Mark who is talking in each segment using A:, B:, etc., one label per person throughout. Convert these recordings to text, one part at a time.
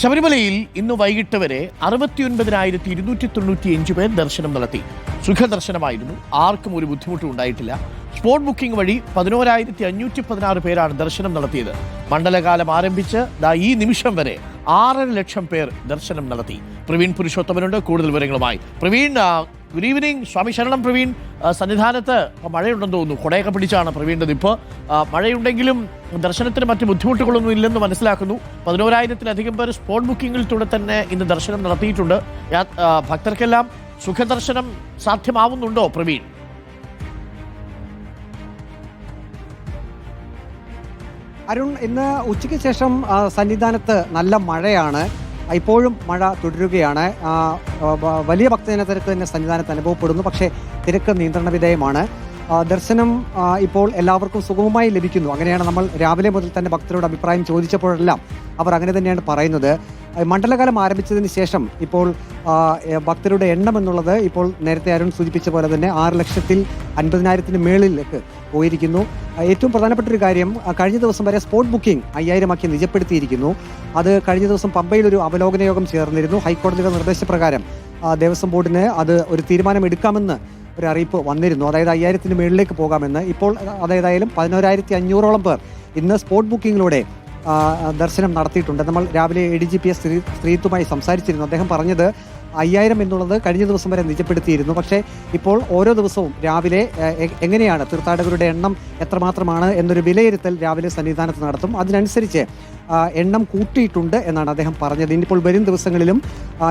A: ശബരിമലയിൽ ഇന്ന് വൈകിട്ട് വരെ അറുപത്തിയൊൻപതിനായിരത്തി ഇരുന്നൂറ്റി തൊണ്ണൂറ്റിയഞ്ച് പേർ ദർശനം നടത്തി. സുഖദർശനമായിരുന്നു. ആർക്കും ഒരു ബുദ്ധിമുട്ടും ഉണ്ടായിട്ടില്ല. സ്പോട്ട് ബുക്കിംഗ് വഴി പതിനോരായിരത്തി അഞ്ഞൂറ്റി പതിനാറ് പേരാണ് ദർശനം നടത്തിയത്. മണ്ഡലകാലം ആരംഭിച്ച് ദാ ഈ നിമിഷം വരെ ആറര ലക്ഷം പേർ ദർശനം നടത്തി. പ്രവീൺ പുരുഷോത്തമനുണ്ട്. കൂടുതൽ വിവരങ്ങളുമായി. പ്രവീൺ ഗുഡ് ഈവനിങ് സ്വാമി ശരണം പ്രവീൺ. സന്നിധാനത്ത് മഴയുണ്ടെന്ന് തോന്നുന്നു. കുടയൊക്കെ പിടിച്ചാണ് പ്രവീണിന്റെ ഇപ്പോൾ മഴയുണ്ടെങ്കിലും ദർശനത്തിന് മറ്റ് ബുദ്ധിമുട്ടുകളൊന്നും ഇല്ലെന്ന് മനസ്സിലാക്കുന്നു. പതിനോരായിരത്തിലധികം പേർ സ്പോട്ട് ബുക്കിങ്ങിൽ തന്നെ ഇന്ന് ദർശനം നടത്തിയിട്ടുണ്ട്. ഭക്തർക്കെല്ലാം സുഖദർശനം സാധ്യമാവുന്നുണ്ടോ പ്രവീൺ?
B: അരുൺ ഇന്ന് ഉച്ചയ്ക്ക് ശേഷം സന്നിധാനത്ത് നല്ല മഴയാണ്. ഇപ്പോഴും മഴ തുടരുകയാണ്. വലിയ ഭക്തജന തിരക്ക് തന്നെ സന്നിധാനത്ത് അനുഭവപ്പെടുന്നു. പക്ഷേ തിരക്ക് നിയന്ത്രണ വിധേയമാണ് ദർശനം ഇപ്പോൾ എല്ലാവർക്കും സുഗമമായി ലഭിക്കുന്നു. അങ്ങനെയാണ് നമ്മൾ രാവിലെ മുതൽ തന്നെ ഭക്തരോട് അഭിപ്രായം ചോദിച്ചപ്പോഴെല്ലാം അവർ അങ്ങനെ തന്നെയാണ് പറയുന്നത്. മണ്ഡലകാലം ആരംഭിച്ചതിന് ശേഷം ഇപ്പോൾ ഭക്തരുടെ എണ്ണം എന്നുള്ളത് ഇപ്പോൾ നേരത്തെ അരുൺ സൂചിപ്പിച്ച പോലെ തന്നെ ആറ് ലക്ഷത്തിൽ അൻപതിനായിരത്തിന് മേളിലേക്ക് പോയിരിക്കുന്നു. ഏറ്റവും പ്രധാനപ്പെട്ട ഒരു കാര്യം കഴിഞ്ഞ ദിവസം വരെ സ്പോട്ട് ബുക്കിംഗ് അയ്യായിരമാക്കി നിജപ്പെടുത്തിയിരിക്കുന്നു. അത് കഴിഞ്ഞ ദിവസം പമ്പയിൽ ഒരു അവലോകന യോഗം ചേർന്നിരുന്നു. ഹൈക്കോടതിയുടെ നിർദ്ദേശപ്രകാരം ദേവസ്വം ബോർഡിന് അത് ഒരു തീരുമാനം എടുക്കാമെന്ന് ഒരു അറിയിപ്പ് വന്നിരുന്നു. അതായത് അയ്യായിരത്തിന് മുകളിലേക്ക് പോകാമെന്ന്. ഇപ്പോൾ അതായതായാലും പതിനോരായിരത്തി അഞ്ഞൂറോളം പേർ ഇന്ന് സ്പോട്ട് ബുക്കിങ്ങിലൂടെ ദർശനം നടത്തിയിട്ടുണ്ട്. നമ്മൾ രാവിലെ A D G P S Sree ശ്രീത്തുമായി സംസാരിച്ചിരുന്നു. അദ്ദേഹം പറഞ്ഞത് അയ്യായിരം എന്നുള്ളത് കഴിഞ്ഞ ദിവസം വരെ നിജപ്പെടുത്തിയിരുന്നു. പക്ഷേ ഇപ്പോൾ ഓരോ ദിവസവും രാവിലെ എങ്ങനെയാണ് തീർത്ഥാടകരുടെ എണ്ണം എത്രമാത്രമാണ് എന്നൊരു വിലയിരുത്തൽ രാവിലെ സന്നിധാനത്ത് നടത്തും. അതിനനുസരിച്ച് എണ്ണം കൂട്ടിയിട്ടുണ്ട് എന്നാണ് അദ്ദേഹം പറഞ്ഞത്. ഇനിയിപ്പോൾ വരും ദിവസങ്ങളിലും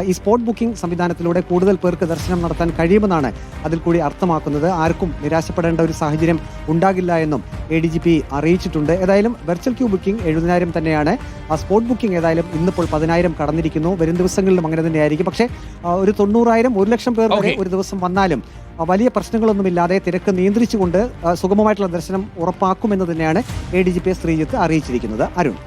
B: ഈ സ്പോട്ട് ബുക്കിംഗ് സംവിധാനത്തിലൂടെ കൂടുതൽ പേർക്ക് ദർശനം നടത്താൻ കഴിയുമെന്നാണ് അതിൽ കൂടി അർത്ഥമാക്കുന്നത്. ആർക്കും നിരാശപ്പെടേണ്ട ഒരു സാഹചര്യം ഉണ്ടാകില്ല എന്നും എ ഡി ജി പി അറിയിച്ചിട്ടുണ്ട്. ഏതായാലും വെർച്വൽ ക്യൂ ബുക്കിംഗ് എഴുപതിനായിരം തന്നെയാണ്. ആ സ്പോട്ട് ബുക്കിംഗ് ഏതായാലും ഇന്നിപ്പോൾ പതിനായിരം കടന്നിരിക്കുന്നു. വരും ദിവസങ്ങളിലും അങ്ങനെ തന്നെയായിരിക്കും. പക്ഷേ ഒരു തൊണ്ണൂറായിരം ഒരു ലക്ഷം പേർ വരെ ഒരു ദിവസം വന്നാലും വലിയ പ്രശ്നങ്ങളൊന്നുമില്ലാതെ തിരക്ക് നിയന്ത്രിച്ചുകൊണ്ട് സുഗമമായിട്ടുള്ള ദർശനം ഉറപ്പാക്കുമെന്ന് തന്നെയാണ് A D G P Sreejith അറിയിച്ചിരിക്കുന്നത്. അരുൺ.